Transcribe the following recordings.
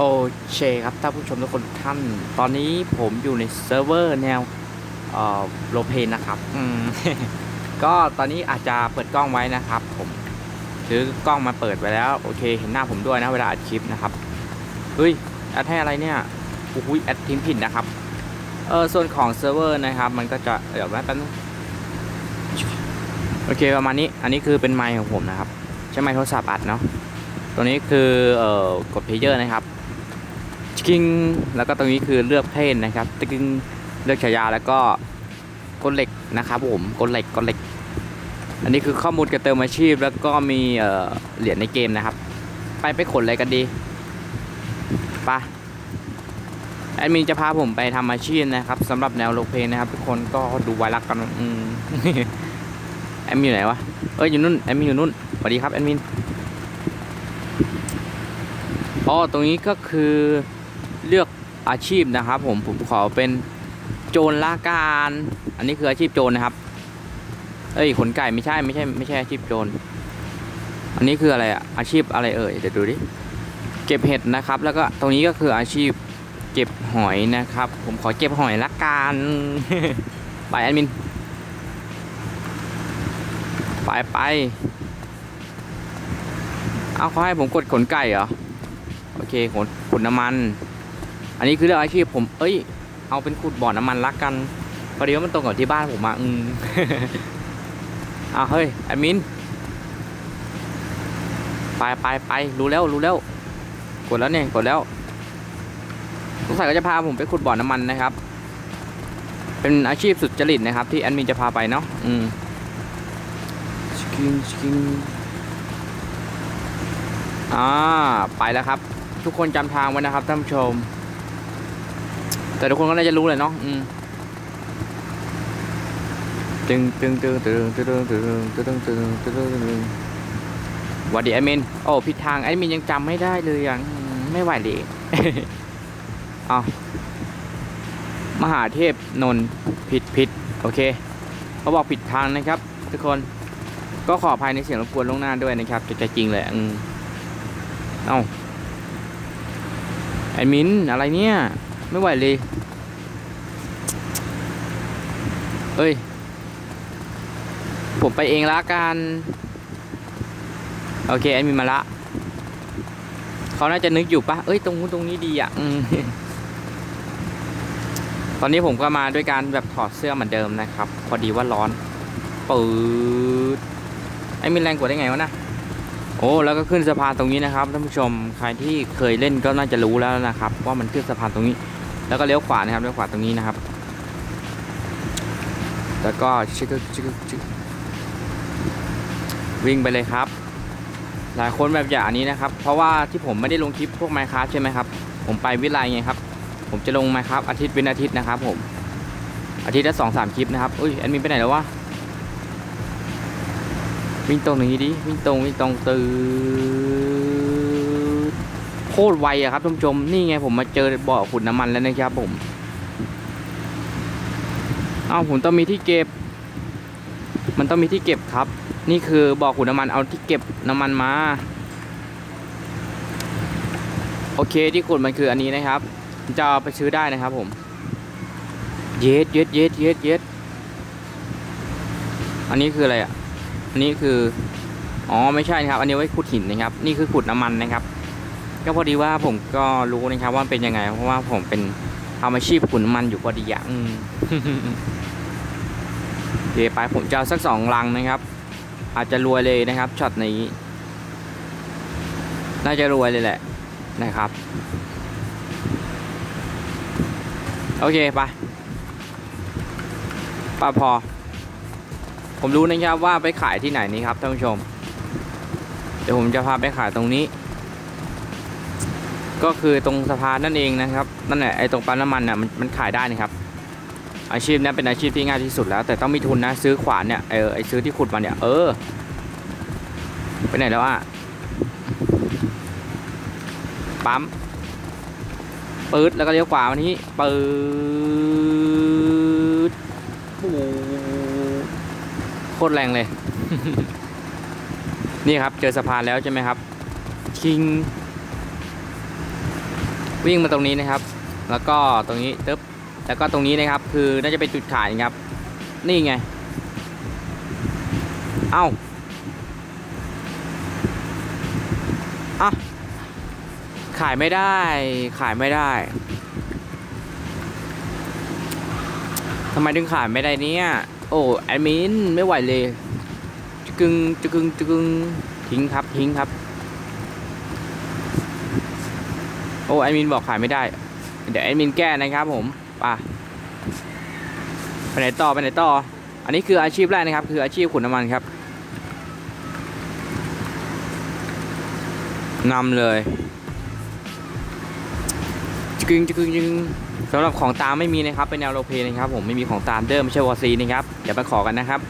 โอเคครับท่านผู้ชมทุกคนท่าน ตอนนี้ผมอยู่ในเซิร์ฟเวอร์แนวโลเพนนะครับก็ตอนนี้อาจจะเปิดกล้องไว้นะครับ ผมถือกล้องมาเปิดไว้แล้ว โอเค เห็นหน้าผมด้วยนะเวลาอัดคลิปนะครับเฮ้ยแอดให้อะไรเนี่ยอุ้ยแอดพิมพ์ผิดนะครับเออส่วนของเซิร์ฟเวอร์นะครับ มันก็จะเดี๋ยวแป๊บนึงโอเคประมาณนี้อันนี้คือเป็นไมค์ของผมนะครับ ใช้ไมค์โทรศัพท์อัดเนาะตัวนี้คือเอ่อกดเพลเยอร์นะครับ ชิงแล้วก็ตรงนี้คือเลือกเพศนะครับตึงเลือกฉายาแล้วก็กดเหล็กนะครับผมกดเหล็กกดเหล็ก อันนี้คือข้อมูลการเติมอาชีพ แล้วก็มีเหรียญในเกมนะครับ ไปไปขนอะไรกันดีปะแอดมินจะพาผมไปทำอาชีพนะครับสำหรับแนวโลเพลนะครับทุกคนก็ดูไวรักกันอืมแอดมินอยู่ไหนวะเอ้ยอยู่นู่นแอดมินอยู่นู่นสวัสดีครับแอดมินอ๋อตรงนี้ก็คือ เลือกอาชีพนะครับผมผมขอเป็นโจรละการอันนี้คืออาชีพโจรนะครับ เอ้ยขนไก่ไม่ใช่ไม่ใช่ไม่ใช่อาชีพโจร อันนี้คืออะไรอะอาชีพอะไรเอ่ยเดี๋ยวดูดิ เก็บเห็ดนะครับ แล้วก็ตรงนี้ก็คืออาชีพเก็บหอยนะครับ ผมขอเก็บหอยละกันไปแอดมิน ไปไปเอาเขาให้ผมกดขนไก่เหรอ โอเคขนขนน้ำมัน อันนี้คือเรื่องอาชีพผม เอ้ย เอาเป็นขุดบ่อน้ำมันลักกันพอดีว่ามันตรงกับที่บ้านผมอะอืมอ้าวเฮ้ยแอดมิน ไปไปไปรู้แล้วรู้แล้ว กดแล้วเนี่ยกดแล้วสงสัยก็จะพาผมไปขุดบ่อน้ำมันนะครับ เป็นอาชีพสุจริตนะครับ ที่แอดมินจะพาไปเนาะ อืมสกินสกินอ่า ไปแล้วครับ ทุกคนจำทางไว้นะครับท่านผู้ชม แต่ทุกคนก็น่าจะรู้เลยเนาะอืมตึงตึงตึงตึงตึงตึงตึงตึงตึงตึงตึงตึงสวัสดีแอดมินโอ้ผิดทางแอดมินยังจำไม่ได้เลยยังอืมไม่ไหวเลยเอามหาเทพนนท์ผิดผิดโอเคเขาบอกผิดทางนะครับ ทุกคนก็ขออภัยในเสียงรบกวนล่วงหน้าด้วยนะครับจะจริงเลยอืมเอ้าไอ้มินอะไรเนี่ย ไม่ไหวเลยเอ้ย ผมไปเองละกัน โอเคไอ้มินมาละ เขาน่าจะนึกอยู่ปะเอ้ย ตรงนู้นตรงนี้ดีอะ ตอนนี้ผมก็มาด้วยการแบบถอดเสื้อเหมือนเดิมนะครับ พอดีว่าร้อนปืดไอ้มินแรงกว่าได้ไงวะนะ โอ้ แล้วก็ขึ้นสะพานตรงนี้นะครับท่านผู้ชม ใครที่เคยเล่นก็น่าจะรู้แล้วนะครับ ว่ามันขึ้นสะพานตรงนี้ แล้วก็เลี้ยวขวานะครับเลี้ยวขวาตรงนี้นะครับ แล้วก็ชิกชิกชิกวิ่งไปเลยครับ หลายคนแบบอย่างนี้นะครับ เพราะว่าที่ผมไม่ได้ลงคลิปพวกไมค์ค a f t ใช่ไหมครับ ผมไปวิไลไงครับ ผมจะลงไมค์ค a f t อาทิตย์เป็นอาทิตย์นะครับ ผม อาทิตย์ละสองสามคลิปนะครับอุ้ยแอดมินไปไหนแล้ววะวิ่งตรงนี้ดิวิ่งตรงวิ่งตรงตืดโค ตรไวอะครับท่านผู้ชมนี่ไงผมมาเจอบ่อขุดน้ำมันแล้วนะครับผมเอาผมต้องมีที่เก็บ มันต้องมีที่เก็บครับ นี่คือบ่อขุดน้ำมันเอาที่เก็บน้ำมันมา โอเคที่ขุดมันคืออันนี้นะครับ จะเอาไปซื้อได้นะครับผม เย็ดเย็ดเย็ดเย็ดเย็ดอันนี้คืออะไรอะอันนี้คือ อ๋อไม่ใช่นะครับ อันนี้ไว้ขุดหินนะครับ นี่คือขุดน้ำมันนะครับ ก็พอดีว่าผมก็รู้นะครับว่าเป็นยังไง เพราะว่าผมเป็นทำอาชีพขุดน้ำมันอยู่พอดีอะอืมโอเคไปผมจะเอาสักสองลังนะครับ อาจจะรวยเลยนะครับช็อตนี้ น่าจะรวยเลยแหละนะครับ โอเคไปปาพอ ผมรู้นะครับว่าไปขายที่ไหนนี่ครับท่านผู้ชม เดี๋ยวผมจะพาไปขายตรงนี้ ก็คือตรงสะพานนั่นเองนะครับนั่นแหละไอ้ตรงปั๊มน้ำมันน่ะมันมันขายได้นะครับ อาชีพนี้เป็นอาชีพที่ง่ายที่สุดแล้ว แต่ต้องมีทุนนะซื้อขวานเนี่ยเออไอซื้อที่ขุดมาเนี่ยเออไปไหนแล้วอะปั๊มปื๊ดแล้วก็เลี้ยวขวาวันนี้ปื๊ดโอ้โหโคตรแรงเลย นี่ครับ เจอสะพานแล้วใช่ไหมครับคิง วิ่งมาตรงนี้นะครับ แล้วก็ตรงนี้ตึ๊บแล้วก็ตรงนี้นะครับ คือน่าจะเป็นจุดขายนะครับ นี่ไง เอ้าอะขายไม่ได้ขายไม่ได้ทำไมถึงขายไม่ได้เนี่ย โอ้แอดมินไม่ไหวเลยจะกึงจะกึงจะกึงทิ้งครับทิ้งครับ โอ้แอดมินบอกขายไม่ได้ เดี๋ยวแอดมินแก้นะครับผมป่ะไปไหนต่อไปไหนต่อ อันนี้คืออาชีพแรกนะครับ คืออาชีพขุดน้ำมันครับนำเลยจึงจึงจึงสำหรับของตามไม่มีนะครับ เป็นแนวโรลเพนะครับผมไม่มีของตามเดิมไม่ใช่วอซีนะครับอย่าไปขอกันนะครับ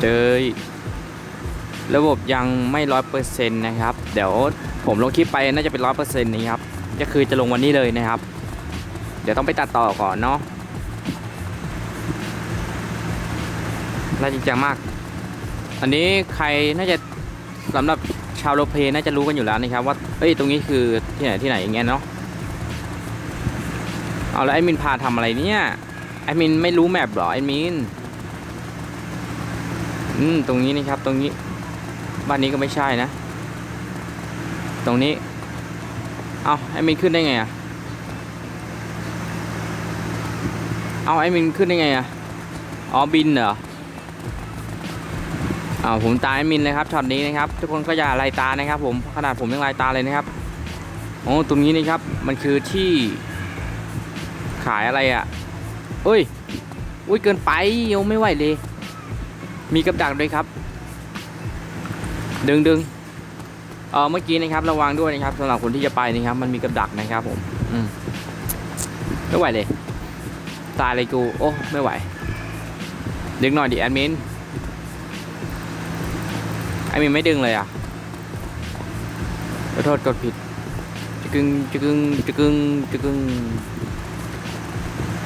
เจอ ระบบยังไม่ร้อยเปอร์เซ็นต์นะครับ เดี๋ยวผมลงคลิปไปน่าจะเป็นร้อยเปอร์เซ็นต์นะครับ ก็คือจะลงวันนี้เลยนะครับ เดี๋ยวต้องไปตัดต่อก่อนเนาะน่าจริงจังมาก อันนี้ใครน่าจะสำหรับชาวโรเพย์น่าจะรู้กันอยู่แล้วนะครับ ว่าเอ้ย ตรงนี้คือที่ไหนที่ไหนอย่างเงี้ยเนาะ เอาแล้วไอ้มินพาทำอะไรเนี่ย ไอ้มินไม่รู้แมปหรอไอ้มิน อืม ตรงนี้นี่ครับ ตรงนี้ บ้านนี้ก็ไม่ใช่นะ ตรงนี้ เอาไอ้มินขึ้นได้ไงอะเอาไอ้มินขึ้นได้ไงอะอ๋อบินเหรออ้าวผมตายมินเลยครับช็อตนี้นะครับ ทุกคนก็อย่าไล่ตานะครับ ผมขนาดผมยังไล่ตาเลยนะครับโอ้ตรงนี้นี่ครับมันคือที่ขายอะไรอะ่ะเอ้ยอุ้ยเกินไปโยไม่ไหวเลย มีกับดักด้วยครับ ดึงดึงเออเมื่อกี้นะครับระวังด้วยนะครับสำหรับคนที่จะไปนะครับ มันมีกับดักนะครับผมอืมไม่ไหวเลยตายเลยกูโอ้ไม่ไหว ดึงหน่อยดิแอดมินไอ้มีไม่ดึงเลยอะขอโทษกดผิดจะกึงจะกึงจะกึงจะกึง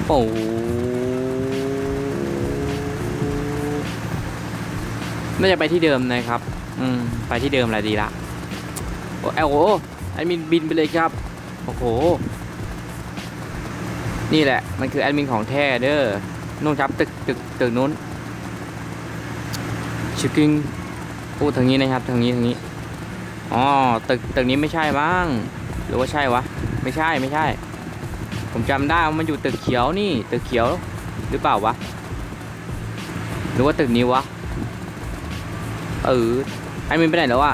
โอ้น่าจะไปที่เดิมนะครับ อืม ไปที่เดิมแหละดีละ โอ้เอโอแอดมินบินไปเลยครับ โอ้โห นี่แหละ มันคือแอดมินของแท้เด้อนู่นครับ ตึกตึกตึกนู้นชิคกึงพูดทางนี้นะครับทางนี้ทางนี้อ๋อตึกตึกนี้ไม่ใช่บ้าง หรือว่าใช่วะ ไม่ใช่ไม่ใช่ ผมจำได้ว่ามันอยู่ตึกเขียวนี่ ตึกเขียวหรือเปล่าวะ หรือว่าตึกนี้วะ เออ ไอ้มินไปไหนแล้ววะ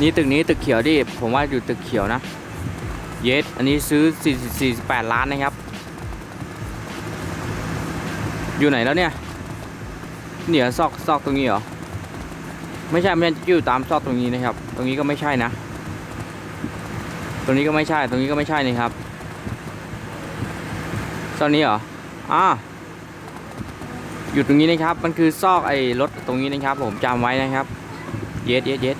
นี่ตึกนี้ตึกเขียวดิผมว่าอยู่ตึกเขียวนะ เยสอันนี้ซื้อ4 48ล้านนะครับ อยู่ไหนแล้วเนี่ยเหนี่ยซอกซอกตรงนี้เหรอ ไม่ใช่ไม่ใช่อยู่ตามซอกตรงนี้นะครับ ตรงนี้ก็ไม่ใช่นะ ตรงนี้ก็ไม่ใช่ตรงนี้ก็ไม่ใช่นะครับซอกนี้เหรออ่า อยู่ตรงนี้นะครับ มันคือซอกไอ้รถตรงนี้นะครับ ผมจำไว้นะครับ เย็ดเย็ดเย็ด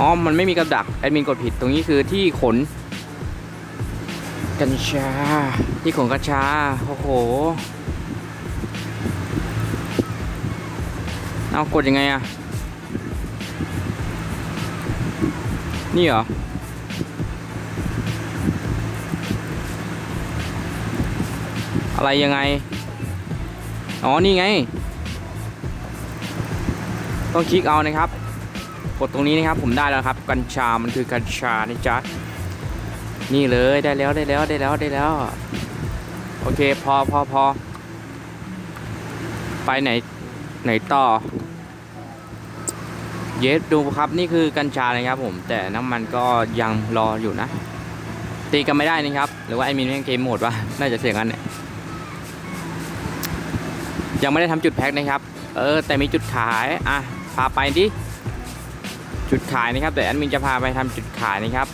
อ๋อ มันไม่มีกับดักแอดมินกดผิด ตรงนี้คือที่ขน กัญชา ที่ขนกัญชา โอ้โห เอากดยังไงอะนี่เหรออะไรยังไง อ๋อ นี่ไง ต้องคลิกเอานะครับ กดตรงนี้นะครับผมได้แล้วครับ กัญชา มันคือกัญชานะจ๊ะ นี่เลยได้แล้วได้แล้วได้แล้วได้แล้ว โอเคพอพอพอไปไหนไหนต่อ เยสดูครับนี่คือกัญชานะครับผม แต่น้ำมันก็ยังรออยู่นะ ตีกันไม่ได้นะครับ หรือว่าไอมินแม่งเกมหมดวะน่าจะเสียงกันเนี่ย ยังไม่ได้ทำจุดแพ็คนะครับ เออ แต่มีจุดขายอะพาไปดิจุดขายนะครับ แต่แอดมินจะพาไปทำจุดขายนะครับ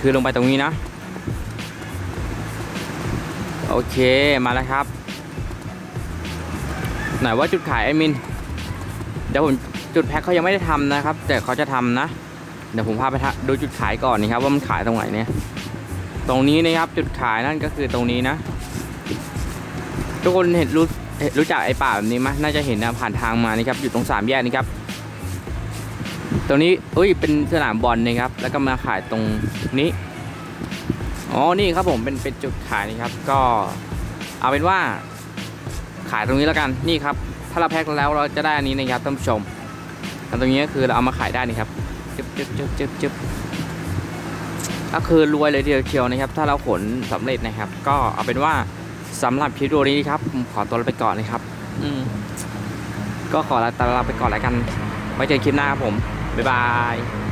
คือลงไปตรงนี้นะ โอเคมาแล้วครับ ไหนว่าจุดขายแอดมิน เดี๋ยวผมจุดแพ็คเขายังไม่ได้ทำนะครับ แต่เขาจะทำนะ เดี๋ยวผมพาไปดูจุดขายก่อนนะครับ ว่ามันขายตรงไหนเนี่ย ตรงนี้นะครับจุดขายนั่นก็คือตรงนี้นะทุกคนเห็นรู้ รู้จักไอ้ป่าแบบนี้ไหมน่าจะเห็นนะผ่านทางมานี่ครับอยู่ตรงสามแยกนี่ครับตรงนี้เอ้ยเป็นสนามบอลนะครับ แล้วก็มาขายตรงนี้อ๋อนี่ครับผมเป็นเป็นจุดขายนี่ครับ ก็เอาเป็นว่า ขายตรงนี้แล้วกันนี่ครับ ถ้าเราแพ็คแล้วเราจะได้อันนี้นะครับท่านผู้ชมตรงนี้ก็คือเราเอามาขายได้นี่ครับจึ๊บจึ๊บจึ๊บจึ๊บจึ๊บก็คือรวยเลยเดียวเชียวนะครับ ถ้าเราขนสำเร็จนะครับ ก็เอาเป็นว่า สำหรับคลิปวิดีโอนี้ครับผมขอตัวลาไปก่อนนะครับ อืมก็ขอลาตาลาไปก่อนแล้วกันไว้เจอคลิปหน้าครับผม บ๊ายบาย